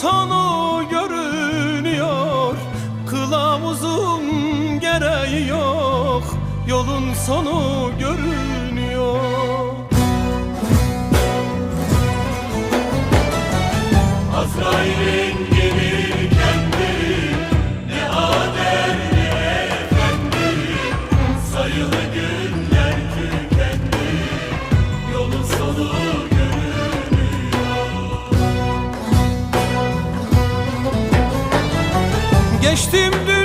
sonu görünüyor. Kılavuzun gereği yok. Yolun sonu görünüyor. Azrail'in gelir kendi Ne ader ne efendi. Sayılı günler tükendi Yolun sonu Geçtim dünya